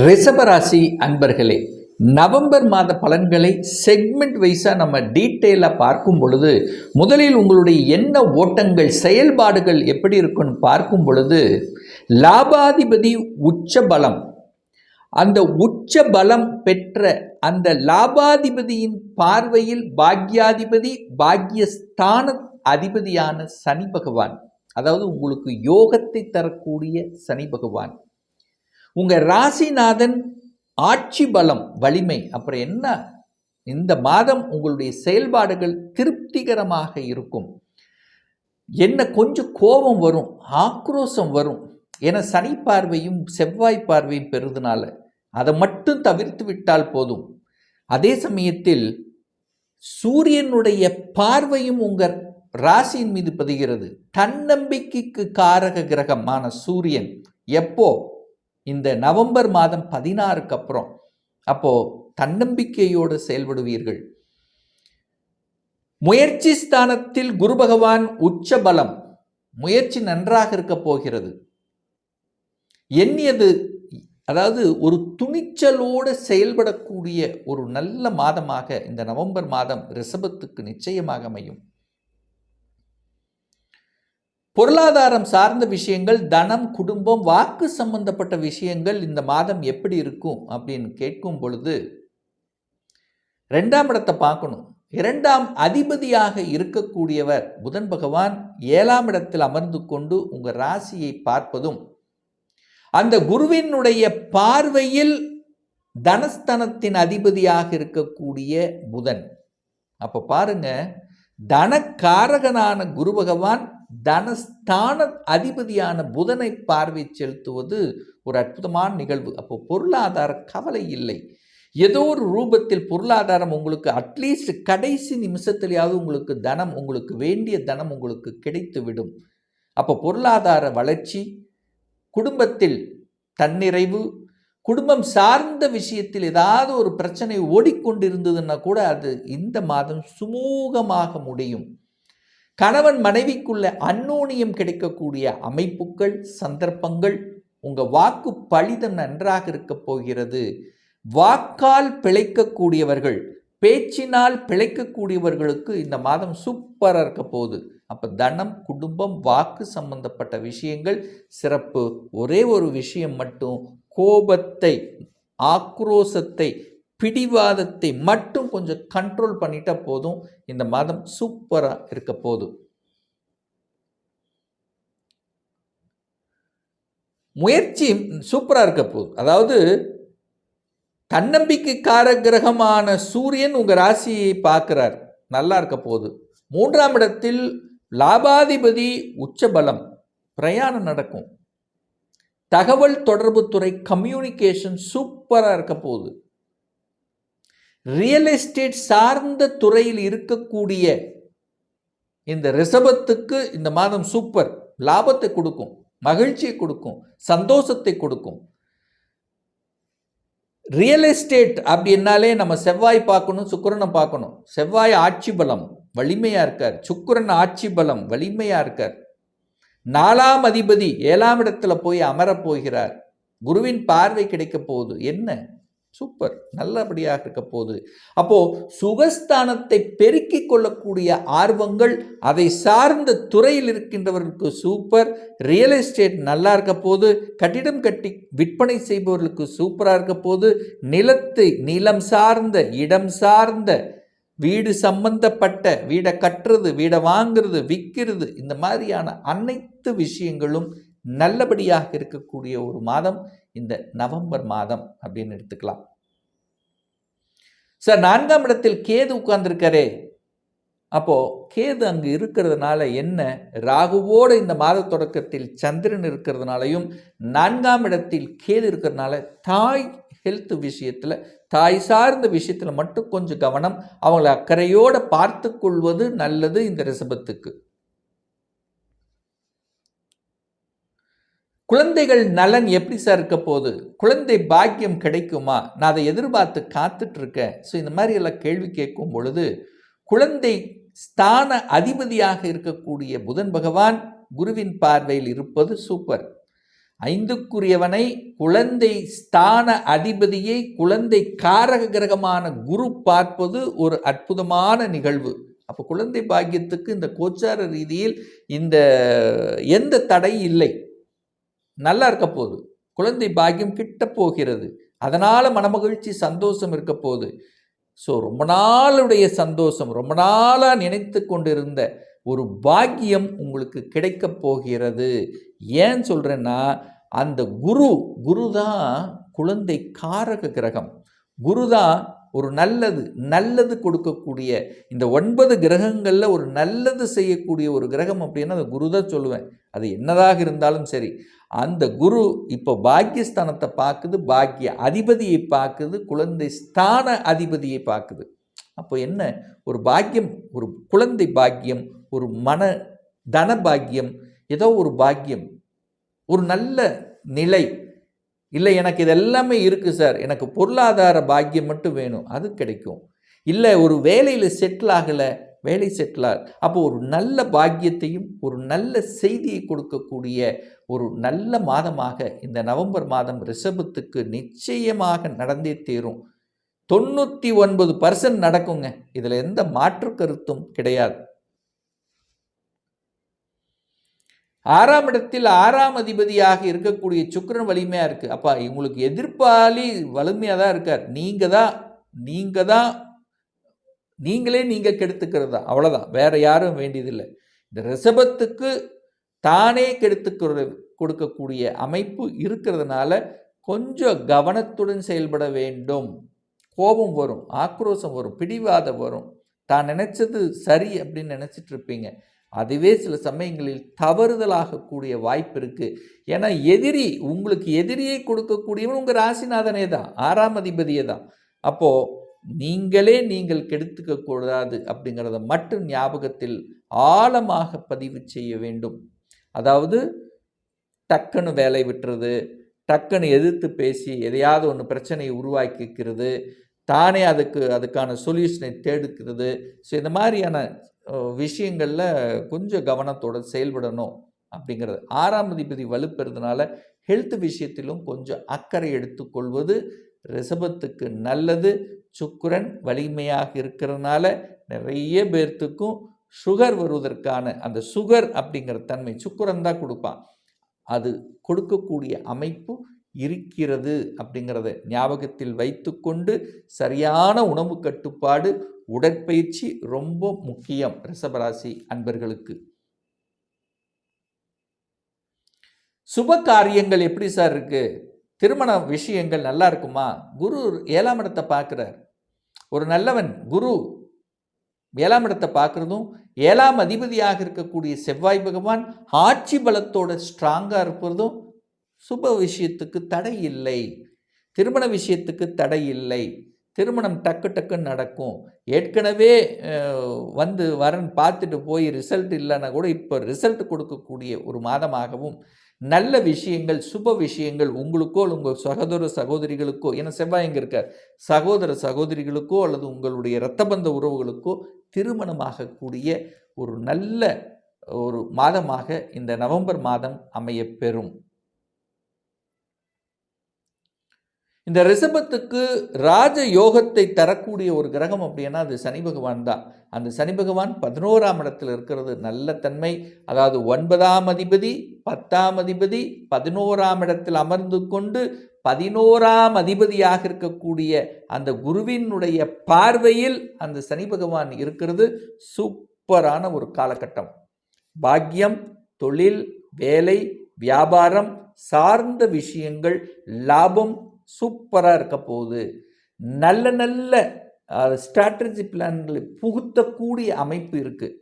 ரிஷபராசி அன்பர்களே நவம்பர் மாத பலன்களை செக்மெண்ட் வைஸாக நம்ம டீட்டெயிலாக பார்க்கும் பொழுது முதலில் உங்களுடைய என்ன ஓட்டங்கள் செயல்பாடுகள் எப்படி இருக்குன்னு பார்க்கும் பொழுது லாபாதிபதி உச்ச பலம். அந்த உச்ச பலம் பெற்ற அந்த லாபாதிபதியின் பார்வையில் பாக்யாதிபதி பாக்யஸ்தான அதிபதியான சனி பகவான். அதாவது உங்களுக்கு யோகத்தை தரக்கூடிய சனி பகவான். உங்கள் ராசிநாதன் ஆட்சி பலம் வலிமை அப்புறம் என்ன? இந்த மாதம் உங்களுடைய செயல்பாடுகள் திருப்திகரமாக இருக்கும். என்ன கொஞ்சம் கோபம் வரும் ஆக்ரோஷம் வரும். என சனி பார்வையும் செவ்வாய் பார்வையும் பெறுதுனால அதை மட்டும் தவிர்த்து விட்டால் போதும். அதே சமயத்தில் சூரியனுடைய பார்வையும் உங்கள் ராசியின் மீது பதிகிறது. தன்னம்பிக்கைக்கு காரக கிரகமான சூரியன். எப்போ? இந்த நவம்பர் மாதம் பதினாறுக்கு அப்புறம் அப்போது தன்னம்பிக்கையோடு செயல்படுவீர்கள். முயற்சி ஸ்தானத்தில் குரு பகவான் உச்ச பலம் முயற்சி நன்றாக இருக்க போகிறது. எண்ணியது அதாவது ஒரு துணிச்சலோடு செயல்படக்கூடிய ஒரு நல்ல மாதமாக இந்த நவம்பர் மாதம் ரிஷபத்துக்கு நிச்சயமாக அமையும். பொருளாதாரம் சார்ந்த விஷயங்கள் தனம் குடும்பம் வாக்கு சம்பந்தப்பட்ட விஷயங்கள் இந்த மாதம் எப்படி இருக்கும் அப்படின்னு கேட்கும் பொழுது ரெண்டாம் இடத்தை பார்க்கணும். இரண்டாம் அதிபதியாக இருக்கக்கூடியவர் புதன் பகவான் ஏழாம் இடத்தில் அமர்ந்து கொண்டு உங்கள் ராசியை பார்ப்பதும் அந்த குருவினுடைய பார்வையில் தனஸ்தனத்தின் அதிபதியாக இருக்கக்கூடிய புதன். அப்போ பாருங்க தனக்காரகனான குரு பகவான் தனஸ்தான அதிபதியான புதனை பார்வை செலுத்துவது ஒரு அற்புதமான நிகழ்வு. அப்போ பொருளாதார கவலை இல்லை. ஏதோ ஒரு ரூபத்தில் பொருளாதாரம் உங்களுக்கு அட்லீஸ்ட் கடைசி நிமிஷத்துலையாவது உங்களுக்கு தனம் உங்களுக்கு வேண்டிய தனம் உங்களுக்கு கிடைத்து விடும் அப்போ பொருளாதார வளர்ச்சி குடும்பத்தில் தன்னிறைவு குடும்பம் சார்ந்த விஷயத்தில் ஏதாவது ஒரு பிரச்சனை ஓடிக்கொண்டிருந்ததுன்னா கூட அது இந்த மாதம் சுமூகமாக முடியும். கணவன் மனைவிக்குள்ள அன்னோனியம் கிடைக்கக்கூடிய அமைப்புகள் சந்தர்ப்பங்கள் உங்கள் வாக்கு பழிதம் நன்றாக இருக்கப் போகிறது. வாக்கால் பிழைக்கக்கூடியவர்கள் பேச்சினால் பிழைக்கக்கூடியவர்களுக்கு இந்த மாதம் சூப்பராக இருக்க போகுது. அப்போ தனம் குடும்பம் வாக்கு சம்பந்தப்பட்ட விஷயங்கள் சிறப்பு. ஒரே ஒரு விஷயம் மட்டும் கோபத்தை ஆக்ரோசத்தை பிடிவாதத்தை மட்டும் கொஞ்சம் கண்ட்ரோல் பண்ணிட்டா போதும். இந்த மாதம் சூப்பராக இருக்க போதும் முயற்சி சூப்பராக இருக்க போதும் அதாவது தன்னம்பிக்கைக்கார கிரகமான சூரியன் உங்கள் ராசியை பார்க்குறார். நல்லா இருக்க போகுது. மூன்றாம் இடத்தில் லாபாதிபதி உச்சபலம். பிரயாணம் நடக்கும். தகவல் தொடர்பு துறை கம்யூனிகேஷன் சூப்பராக இருக்க போகுது. ரியல் எஸ்டேட் சார்ந்த துறையில் இருக்கக்கூடிய இந்த ரிசபத்துக்கு இந்த மாதம் சூப்பர் லாபத்தை கொடுக்கும் மகிழ்ச்சியை கொடுக்கும் சந்தோஷத்தை கொடுக்கும். ரியல் எஸ்டேட் அப்படின்னாலே நம்ம செவ்வாய் பார்க்கணும் சுக்கரனை பார்க்கணும். செவ்வாய் ஆட்சி பலம் வலிமையாக இருக்கார். சுக்கரன் ஆட்சி பலம் வலிமையாக இருக்கார். நாலாம் அதிபதி ஏழாம் இடத்துல போய் அமரப் போகிறார். குருவின் பார்வை கிடைக்க போகுது. என்ன? சூப்பர் நல்லபடியாக இருக்க போகுது. அப்போது சுகஸ்தானத்தை பெருக்கிக் கொள்ளக்கூடிய ஆர்வங்கள் அதை சார்ந்த துறையில் இருக்கின்றவர்களுக்கு சூப்பர் ரியல் எஸ்டேட் நல்லா இருக்க போது கட்டிடம் கட்டி விற்பனை செய்பவர்களுக்கு சூப்பராக இருக்க போது நிலத்தை நிலம் சார்ந்த இடம் சார்ந்த வீடு சம்பந்தப்பட்ட வீடை கட்டுறது வீடை வாங்கிறது விற்கிறது இந்த மாதிரியான அனைத்து விஷயங்களும் நல்லபடியாக இருக்கக்கூடிய ஒரு மாதம் இந்த நவம்பர் மாதம் அப்படின்னு எடுத்துக்கலாம். சார் நான்காம் இடத்தில் கேது உட்கார்ந்துருக்காரே. அப்போ கேது அங்கு இருக்கிறதுனால என்ன? ராகுவோடு இந்த மாத தொடக்கத்தில் சந்திரன் இருக்கிறதுனாலையும் நான்காம் இடத்தில் கேது இருக்கிறதுனால தாய் ஹெல்த் விஷயத்தில் தாய் சார்ந்த விஷயத்தில் மட்டும் கொஞ்சம் கவனம். அவங்கள அக்கறையோடு பார்த்து கொள்வது நல்லது இந்த ரிசபத்துக்கு குழந்தைகள் நலன் எப்படி சார் இருக்க போகுது? குழந்தை பாக்கியம் கிடைக்குமா? நான் அதை எதிர்பார்த்து காத்துட்ருக்கேன். ஸோ இந்த மாதிரி எல்லாம் கேள்வி கேட்கும் பொழுது குழந்தை ஸ்தான அதிபதியாக இருக்கக்கூடிய புதன் பகவான் குருவின் பார்வையில் இருப்பது சூப்பர் ஐந்துக்குரியவனை குழந்தை ஸ்தான அதிபதியை குழந்தை காரக கிரகமான குரு பார்ப்பது ஒரு அற்புதமான நிகழ்வு. அப்போ குழந்தை பாக்கியத்துக்கு இந்த கோச்சார ரீதியில் இந்த எந்த தடை இல்லை. நல்லா இருக்க போகுது. குழந்தை பாக்கியம் கிட்ட போகிறது. அதனால் மனமகிழ்ச்சி சந்தோஷம் இருக்க போகுது. ஸோ ரொம்ப நாளுடைய சந்தோஷம் ரொம்ப நாளாக நினைத்து கொண்டிருந்த ஒரு பாக்கியம் உங்களுக்கு கிடைக்கப் போகிறது. ஏன் சொல்கிறேன்னா அந்த குரு குரு தான் குழந்தை காரக கிரகம். குரு தான் ஒரு நல்லது நல்லது கொடுக்கக்கூடிய இந்த ஒன்பது கிரகங்களில் ஒரு நல்லது செய்யக்கூடிய ஒரு கிரகம் அப்படின்னா அந்த குரு தான் சொல்லுவேன். அது என்னதாக இருந்தாலும் சரி. அந்த குரு இப்போ பாக்கியஸ்தானத்தை பார்க்குது பாக்கிய அதிபதியை பார்க்குது குழந்தை ஸ்தான அதிபதியை பார்க்குது. அப்போ என்ன? ஒரு பாக்கியம் ஒரு குழந்தை பாக்கியம் ஒரு மன தன பாக்கியம் ஏதோ ஒரு பாக்கியம் ஒரு நல்ல நிலை இல்லை எனக்கு இது எல்லாமே இருக்குது சார். எனக்கு பொருளாதார பாக்கியம் மட்டும் வேணும். அது கிடைக்கும். இல்லை ஒரு வேலையில் செட்டில் ஆகலை வேலை செட்டில் ஆக அப்போ ஒரு நல்ல பாக்கியத்தையும் ஒரு நல்ல செய்தியை கொடுக்கக்கூடிய ஒரு நல்ல மாதமாக இந்த நவம்பர் மாதம் ரிஷபத்துக்கு நிச்சயமாக நடந்தே தீரும். தொண்ணூற்றி ஒன்பது பர்சன்ட் நடக்குங்க. இதில் எந்த மாற்று கருத்தும் கிடையாது. ஆறாம் இடத்தில் ஆறாம் அதிபதியாக இருக்கக்கூடிய சுக்கரன் வலிமையாக இருக்குது அப்பா இவங்களுக்கு எதிர்ப்பாளி வலிமையாக தான் இருக்கார். நீங்கள் தான் நீங்கள் தான் நீங்களே நீங்கள் கெடுத்துக்கிறது? தான் அவ்வளோதான் வேற யாரும் வேண்டியதில்லை. இந்த ரிஷபத்துக்கு தானே கெடுத்துக்கிற கொடுக்கக்கூடிய அமைப்பு இருக்கிறதுனால கொஞ்சம் கவனத்துடன் செயல்பட வேண்டும். கோபம் வரும் ஆக்ரோஷம் வரும் பிடிவாதம் வரும். தான் நினச்சது சரி அப்படின்னு நினச்சிட்டு இருப்பீங்க. அதுவே சில சமயங்களில் தவறுதலாகக்கூடிய வாய்ப்பு இருக்குது ஏன்னா எதிரி உங்களுக்கு எதிரியை கொடுக்கக்கூடியவன் உங்கள் ராசிநாதனே தான் ஆறாம் அதிபதியே தான். அப்போது நீங்களே நீங்கள் கெடுத்துக்க கூடாது அப்படிங்கிறத மட்டும் ஞாபகத்தில் ஆழமாக பதிவு செய்ய வேண்டும். அதாவது டக்குன்னு வேலை விட்டுறது டக்குன்னு எதிர்த்து பேசி எதையாவது ஒன்று பிரச்சனையை உருவாக்கிக்கிறது தானே அதுக்கு அதுக்கான சொல்யூஷனை தேடுக்கிறது ஸோ இந்த மாதிரியான விஷயங்களில் கொஞ்சம் கவனத்தோடு செயல்படணும் அப்படிங்கிறது. ஆறாம் அதிபதி வலுப்பெறதுனால ஹெல்த் விஷயத்திலும் கொஞ்சம் அக்கறை எடுத்துக்கொள்வது ரிசபத்துக்கு நல்லது. சுக்கரன் வலிமையாக இருக்கிறதுனால நிறைய பேர்த்துக்கும் சுகர் வருவதற்கான அந்த சுகர் அப்படிங்கிற தன்மை சுக்கரன் தான் கொடுப்பான். அது கொடுக்கக்கூடிய அமைப்பு இருக்கிறது அப்படிங்கிறத ஞாபகத்தில் வைத்துக்கொண்டு சரியான உணவு கட்டுப்பாடு உடற்பயிற்சி ரொம்ப முக்கியம் ரிஷபராசி அன்பர்களுக்கு. சுப காரியங்கள் எப்படி சார் இருக்கு? திருமண விஷயங்கள் நல்லா இருக்குமா? குரு ஏழாம் இடத்தை பார்க்குறார். ஒரு நல்லவன் குரு ஏழாம் இடத்தை பார்க்குறதும் ஏழாம் அதிபதியாக இருக்கக்கூடிய செவ்வாய் பகவான் ஆட்சி பலத்தோட ஸ்ட்ராங்காக இருப்பதும் சுப விஷயத்துக்கு தடை இல்லை. திருமண விஷயத்துக்கு தடை இல்லை. திருமணம் டக்கு டக்குன்னு நடக்கும். ஏற்கனவே வந்து வரன் பார்த்துட்டு போய் ரிசல்ட் இல்லைன்னா கூட இப்போ ரிசல்ட் கொடுக்கக்கூடிய ஒரு மாதமாகவும் நல்ல விஷயங்கள் சுப விஷயங்கள் உங்களுக்கோ உங்கள் சகோதர சகோதரிகளுக்கோ ஏன்னா செவ்வாய் எங்கே இருக்கார்? சகோதர சகோதரிகளுக்கோ அல்லது உங்களுடைய இரத்தபந்த உறவுகளுக்கோ திருமணமாகக்கூடிய ஒரு நல்ல ஒரு மாதமாக இந்த நவம்பர் மாதம் அமையப்பெறும் பெறும் இந்த ரிஷபத்துக்கு ராஜ யோகத்தை தரக்கூடிய ஒரு கிரகம் அப்படின்னா அது சனி பகவான் தான். அந்த சனி பகவான் பதினோராம் இடத்தில் இருக்கிறது நல்ல தன்மை. அதாவது ஒன்பதாம் அதிபதி பத்தாம் அதிபதி பதினோராம் இடத்தில் அமர்ந்து கொண்டு பதினோராம் அதிபதியாக இருக்கக்கூடிய அந்த குருவினுடைய பார்வையில் அந்த சனி பகவான் இருக்கிறது. சூப்பரான ஒரு காலகட்டம். பாக்கியம் தொழில் வேலை வியாபாரம் சார்ந்த விஷயங்கள் லாபம் சூப்பராக இருக்க போகுது. நல்ல நல்ல ஸ்ட்ராட்டஜி பிளான்களை புகுத்தக்கூடிய அமைப்பு இருக்குது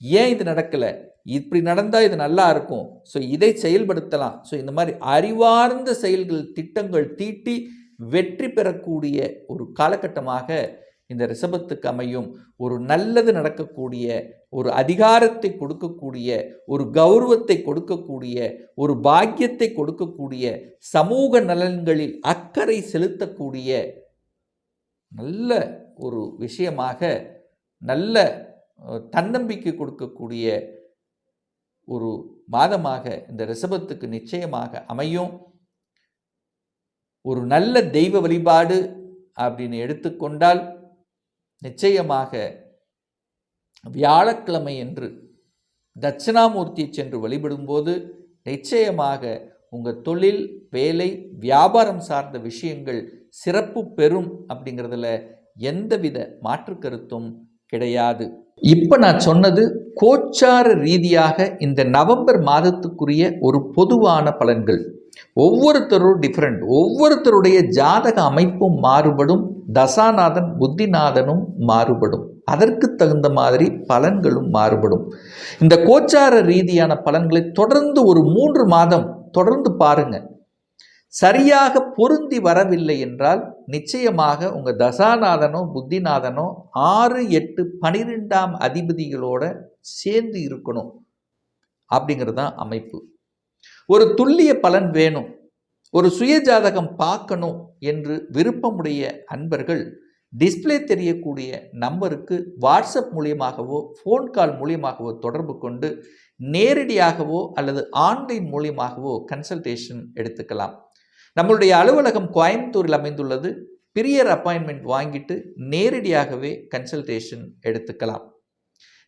ஏன் இது நடக்கலை? இப்படி நடந்தால் இது நல்லா இருக்கும். ஸோ இதை செயல்படுத்தலாம். ஸோ இந்த மாதிரி அறிவார்ந்த செயல்கள் திட்டங்கள் தீட்டி வெற்றி பெறக்கூடிய ஒரு காலகட்டமாக இந்த ரிஷபத்துக்கு அமையும் ஒரு நல்லது நடக்கக்கூடிய ஒரு அதிகாரத்தை கொடுக்கக்கூடிய ஒரு கௌரவத்தை கொடுக்கக்கூடிய ஒரு பாக்கியத்தை கொடுக்கக்கூடிய சமூக நலன்களில் அக்கறை செலுத்தக்கூடிய நல்ல ஒரு விஷயமாக நல்ல தன்னம்பிக்கை கொடுக்கக்கூடிய ஒரு மாதமாக இந்த ரிஷபத்துக்கு நிச்சயமாக அமையும். ஒரு நல்ல தெய்வ வழிபாடு அப்படின்னு எடுத்துக்கொண்டால் நிச்சயமாக வியாழக்கிழமை என்று தட்சிணாமூர்த்தி சென்று வழிபடும்போது நிச்சயமாக உங்கள் தொழில் வேலை வியாபாரம் சார்ந்த விஷயங்கள் சிறப்பு பெறும் அப்படிங்கிறதுல எந்தவித மாற்று கருத்தும் கிடையாது. இப்போ நான் சொன்னது கோச்சார ரீதியாக இந்த நவம்பர் மாதத்துக்குரிய ஒரு பொதுவான பலன்கள். ஒவ்வொருத்தரும் டிஃப்ரெண்ட் ஒவ்வொருத்தருடைய ஜாதக அமைப்பும் மாறுபடும். தசாநாதன் புத்திநாதனும் மாறுபடும். அதற்கு தகுந்த மாதிரி பலன்களும் மாறுபடும். இந்த கோச்சார ரீதியான பலன்களை தொடர்ந்து ஒரு மூன்று மாதம் தொடர்ந்து பாருங்க. சரியாக பொருந்தி வரவில்லை என்றால் நிச்சயமாக உங்கள் தசாநாதனோ புத்திநாதனோ ஆறு எட்டு பனிரெண்டாம் அதிபதிகளோட சேர்ந்து இருக்கணும். அப்படிங்கிறது தான் அமைப்பு. ஒரு துல்லிய பலன் வேணும். ஒரு சுயஜாதகம் பார்க்கணும் என்று விருப்பமுடைய அன்பர்கள் டிஸ்ப்ளே தெரியக்கூடிய நம்பருக்கு வாட்ஸ்அப் மூலியமாகவோ ஃபோன் கால் மூலியமாகவோ தொடர்பு கொண்டு நேரடியாகவோ அல்லது ஆன்லைன் மூலியமாகவோ கன்சல்டேஷன் எடுத்துக்கலாம். நம்மளுடைய அலுவலகம் கோயம்புத்தூரில் அமைந்துள்ளது. பிரியர் அப்பாயின்மெண்ட் வாங்கிட்டு நேரடியாகவே கன்சல்டேஷன் எடுத்துக்கலாம்.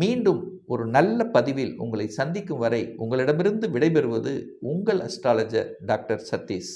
மீண்டும் ஒரு நல்ல பதிவில் உங்களை சந்திக்கும் வரை உங்களிடமிருந்து விடைபெறுவது உங்கள் அஸ்ட்ராலஜர் டாக்டர் சதீஷ்.